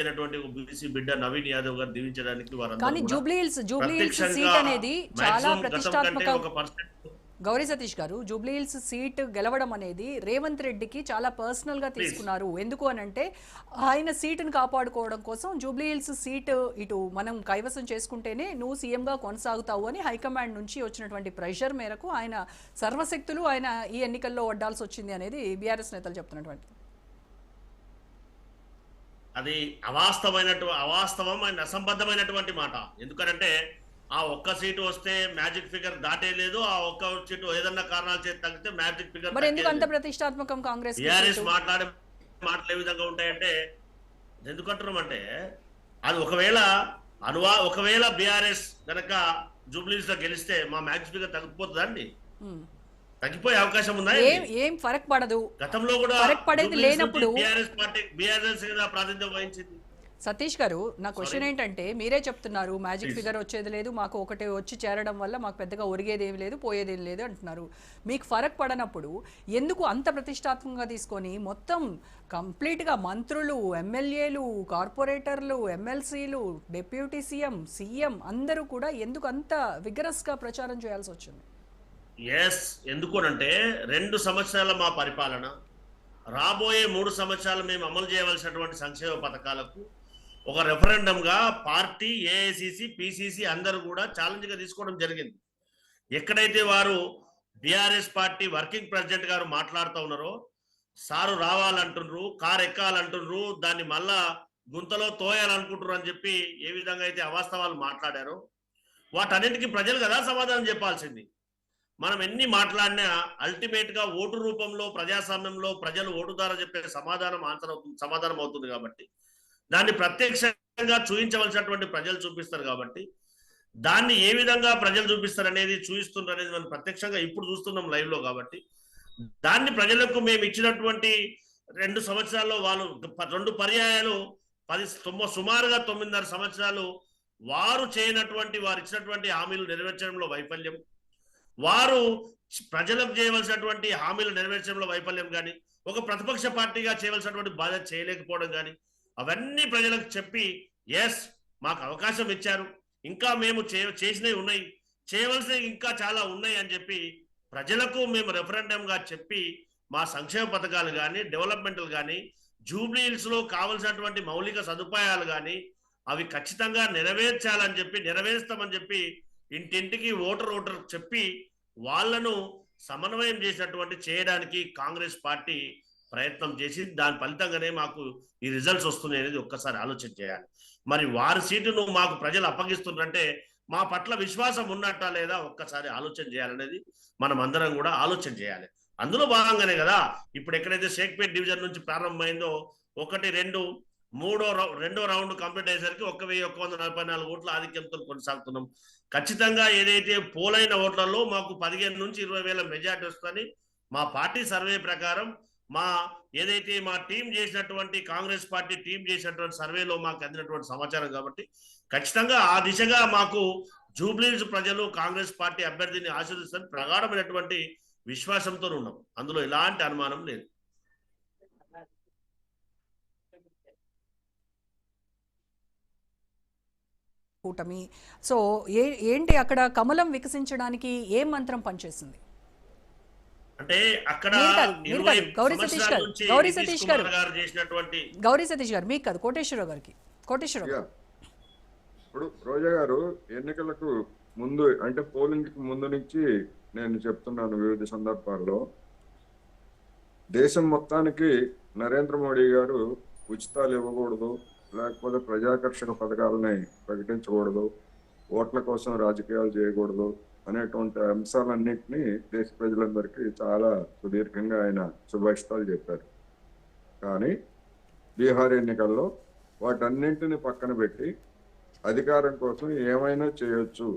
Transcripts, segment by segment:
అయినటువంటి ఒక బీసీ బిడ్డ నవీన్ యాదవ్ గారు దీవించడానికి కానీ వారందరూ కూడా జూబ్లీ హిల్స్ జూబ్లీ హిల్స్ ప్రత్యక్షంగా సీట్ అనేది చాలా ప్రతిష్టాత్మక గౌరీ సతీష్ గారు జూబ్లీ హిల్స్ సీట్ గెలవడం అనేది రేవంత్ రెడ్డికి చాలా పర్సనల్గా తీసుకున్నారు. ఎందుకు అని అంటే ఆయన సీటును కాపాడుకోవడం కోసం జూబ్లీ హిల్స్ సీట్ ఇటు మనం కైవసం చేసుకుంటేనే నువ్వు సీఎం గా కొనసాగుతావు అని హైకమాండ్ నుంచి వచ్చినటువంటి ప్రెషర్ మేరకు ఆయన సర్వశక్తులు ఆయన ఈ ఎన్నికల్లో వడ్డాల్సి వచ్చింది అనేది బీఆర్ఎస్ నేతలు చెప్తున్నటువంటి అది అవాస్తవమైనటు అవాస్తవం అండ్ అసంబద్ధమైనటువంటి మాట ఎందుకనంటే ఆ ఒక్క సీటు వస్తే మ్యాజిక్ ఫిగర్ దాటేలేదు ఆ ఒక్క సీటు ఏదన్నా కారణాల చేతి తగ్గితే మ్యాజిక్ ఫిగర్ మరి ఎందుకు అంత ప్రతిష్టాత్మకం కాంగ్రెస్ టిఆర్ఎస్? మాట్లాడే మాటలు ఏ విధంగా ఉంటాయంటే ఎందుకంటున్నామంటే అది ఒకవేళ అనువా ఒకవేళ బీఆర్ఎస్ గనక జూబ్లీస్లో గెలిస్తే మా మ్యాజిక్ ఫిగర్ తగ్గిపోతుందా అండి ఉమ్. తగ్గిపోయే అవకాశం ఉందా ఏం ఏం ఫరక్ పడదు గతంలో కూడా ఫరక్ పడేది లేనప్పుడు- బీఆర్ఎస్ పార్టీ బీఆర్ఎస్ ప్రాతినిధ్యం వహించింది. సతీష్ గారు నా క్వశ్చన్ ఏంటంటే మీరే చెప్తున్నారు మ్యాజిక్ ఫిగర్ వచ్చేది లేదు మాకు ఒకటి వచ్చి చేరడం వల్ల మాకు పెద్దగా ఒరిగేది ఏమి లేదు పోయేది ఏమి లేదు అంటున్నారు. మీకు ఫరక్ పడనప్పుడు ఎందుకు అంత ప్రతిష్టాత్మకంగా తీసుకొని మొత్తం కంప్లీట్గా మంత్రులు ఎమ్మెల్యేలు కార్పొరేటర్లు ఎమ్మెల్సీలు డిప్యూటీ సీఎం సీఎం అందరూ కూడా ఎందుకు అంత విగరస్గా ప్రచారం చేయాల్సి వచ్చింది? ఎస్ ఎందుకునంటే రెండు సంవత్సరాల మా పరిపాలన రాబోయే మూడు సంవత్సరాలు మేము అమలు చేయవలసినటువంటి సంక్షేమ పథకాలకు ఒక రెఫరెండంగా పార్టీ ఏఐసిసి పిసిసి అందరూ కూడా ఛాలెంజ్గా తీసుకోవడం జరిగింది. ఎక్కడైతే వారు బీఆర్ఎస్ పార్టీ వర్కింగ్ ప్రెసిడెంట్ గారు మాట్లాడుతూ ఉన్నారో సారు రావాలంటుండ్రు కారు ఎక్కాలంటుండ్రు దాన్ని మళ్ళా గుంతలో తోయాలనుకుంటున్నారు అని చెప్పి ఏ విధంగా అయితే అవాస్తవాలు మాట్లాడారో వాటన్నిటికీ ప్రజలు కదా సమాధానం చెప్పాల్సింది. మనం ఎన్ని మాట్లాడినా అల్టిమేట్గా ఓటు రూపంలో ప్రజాస్వామ్యంలో ప్రజలు ఓటు ద్వారా చెప్పే సమాధానం ఆన్సర్ అవుతుంది సమాధానం అవుతుంది కాబట్టి. దాన్ని ప్రత్యక్షంగా చూపించవలసినటువంటి ప్రజలు చూపిస్తారు కాబట్టి. దాన్ని ఏ విధంగా ప్రజలు చూపిస్తారు అనేది చూపిస్తున్నారు అనేది మనం ప్రత్యక్షంగా ఇప్పుడు చూస్తున్నాం లైవ్లో కాబట్టి. దాన్ని ప్రజలకు మేము ఇచ్చినటువంటి రెండు సంవత్సరాల్లో వాళ్ళు రెండు పర్యాయాలు పది సుమారుగా తొమ్మిదిన్నర సంవత్సరాలు వారు చేయనటువంటి వారు ఇచ్చినటువంటి హామీలు నెరవేర్చడంలో వైఫల్యం. వారు ప్రజలకు చేయవలసినటువంటి హామీలు నెరవేర్చడంలో వైఫల్యం కానీ ఒక ప్రతిపక్ష పార్టీగా చేయవలసినటువంటి బాధ్యత చేయలేకపోవడం కానీ అవన్నీ ప్రజలకు చెప్పి ఎస్ మాకు అవకాశం ఇచ్చారు. ఇంకా మేము చే చేసినవి ఉన్నాయి. చేయవలసినవి ఇంకా చాలా ఉన్నాయి అని చెప్పి ప్రజలకు మేము రెఫరెండంగా చెప్పి మా సంక్షేమ పథకాలు కానీ డెవలప్మెంట్లు కానీ జూబ్లీహిల్స్లో లో కావలసినటువంటి మౌలిక సదుపాయాలు కానీ అవి ఖచ్చితంగా నెరవేర్చాలని చెప్పి నెరవేరుస్తామని చెప్పి ఇంటింటికి ఓటర్ ఓటర్ చెప్పి వాళ్ళను సమన్వయం చేసినటువంటి చేయడానికి కాంగ్రెస్ పార్టీ ప్రయత్నం చేసి దాని ఫలితంగానే మాకు ఈ రిజల్ట్స్ వస్తున్నాయి అనేది ఒక్కసారి ఆలోచన చేయాలి. మరి వారి సీటును మాకు ప్రజలు అప్పగిస్తున్నారంటే మా పట్ల విశ్వాసం ఉన్నట్టా లేదా ఒక్కసారి ఆలోచన చేయాలనేది మనం అందరం కూడా ఆలోచన చేయాలి. అందులో భాగంగానే కదా ఇప్పుడు ఎక్కడైతే షేక్పేట్ డివిజన్ నుంచి ప్రారంభమైందో ఒకటి రెండు మూడో రౌండ్ రెండో రౌండ్ కంప్లీట్ అయ్యేసరికి ఒక వెయ్యి ఒక్క వంద నలభై నాలుగు ఓట్ల ఆధిక్యంతో కొనసాగుతున్నాం. ఖచ్చితంగా ఏదైతే పోలైన ఓట్లలో మాకు పదిహేను నుంచి ఇరవై వేల మెజార్టీ వస్తుందని మా పార్టీ సర్వే ప్రకారం మా ఏదైతే మా టీం చేసినటువంటి కాంగ్రెస్ పార్టీ టీం చేసినటువంటి సర్వేలో మాకు అందినటువంటి సమాచారం కాబట్టి ఖచ్చితంగా ఆ దిశగా మాకు జూబ్లీస్ ప్రజలు కాంగ్రెస్ పార్టీ అభ్యర్థిని ఆశీర్దిస్తారని ప్రగాఢమైనటువంటి విశ్వాసంతో ఉన్నాం. అందులో ఎలాంటి అనుమానం లేదు. కూటమి సో ఏ ఏంటి అక్కడ కమలం వికసించడానికి ఏ మంత్రం పనిచేసింది అంటే అక్కడ. గౌరీ సతీష్ గారు, గౌరీ సతీష్ గారు. గారు సతీష్ గారు మీకు కాదు కోటేశ్వరరావు గారికి కోటేశ్వరరావు. గారు ఇప్పుడు రోజా గారు ఎన్నికలకు ముందు అంటే పోలింగ్కి ముందు నుంచి నేను చెప్తున్నాను వివిధ సందర్భాల్లో దేశం మొత్తానికి నరేంద్ర మోడీ గారు ఉచితాలు ఇవ్వకూడదు లేకపోతే ప్రజాకర్షక పథకాలని ప్రకటించకూడదు ఓట్ల కోసం రాజకీయాలు చేయకూడదు అనేటువంటి అంశాలన్నింటినీ దేశ ప్రజలందరికీ చాలా సుదీర్ఘంగా ఆయన శుభాషితాలు చెప్పారు. కానీ బీహార్ ఎన్నికల్లో వాటన్నింటిని పక్కన పెట్టి అధికారం కోసం ఏమైనా చేయొచ్చు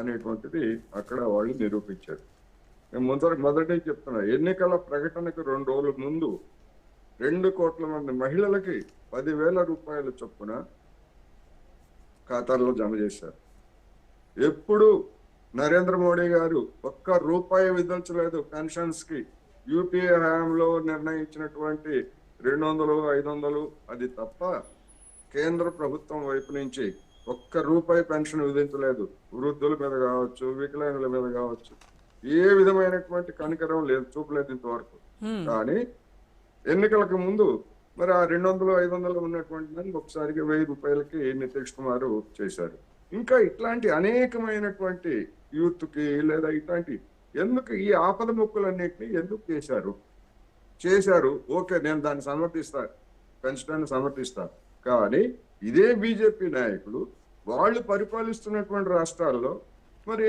అనేటువంటిది అక్కడ వాళ్ళు నిరూపించారు. నేను ముందర మొదటి చెప్తున్నా ఎన్నికల ప్రకటనకు రెండు రోజుల ముందు రెండు కోట్ల మంది మహిళలకి పదివేల రూపాయల చొప్పున ఖాతాల్లో జమ చేశారు. ఎప్పుడు నరేంద్ర మోడీ గారు ఒక్క రూపాయి విధించలేదు పెన్షన్స్కి యూపీఏ హయాంలో నిర్ణయించినటువంటి రెండు వందలు ఐదు వందలు అది తప్ప కేంద్ర ప్రభుత్వం వైపు నుంచి ఒక్క రూపాయి పెన్షన్ విధించలేదు. వృద్ధుల మీద కావచ్చు వికలాంగుల మీద కావచ్చు. ఏ విధమైనటువంటి కనికరం లేదు చూపలేదు ఇంతవరకు. కానీ ఎన్నికలకు ముందు మరి ఆ రెండు వందలు ఐదు వందలు ఉన్నటువంటి దాన్ని ఒకసారిగా వెయ్యి రూపాయలకి నితీష్ కుమార్ చేశారు. ఇంకా ఇట్లాంటి అనేకమైనటువంటి యూత్కి లేదా ఇట్లాంటి ఎందుకు ఈ ఆపద మొక్కులన్నింటినీ ఎందుకు చేశారు? చేశారు ఓకే నేను దాన్ని సమర్థిస్తా పెంచడాన్ని సమర్థిస్తా. కానీ ఇదే బీజేపీ నాయకులు వాళ్ళు పరిపాలిస్తున్నటువంటి రాష్ట్రాల్లో మరి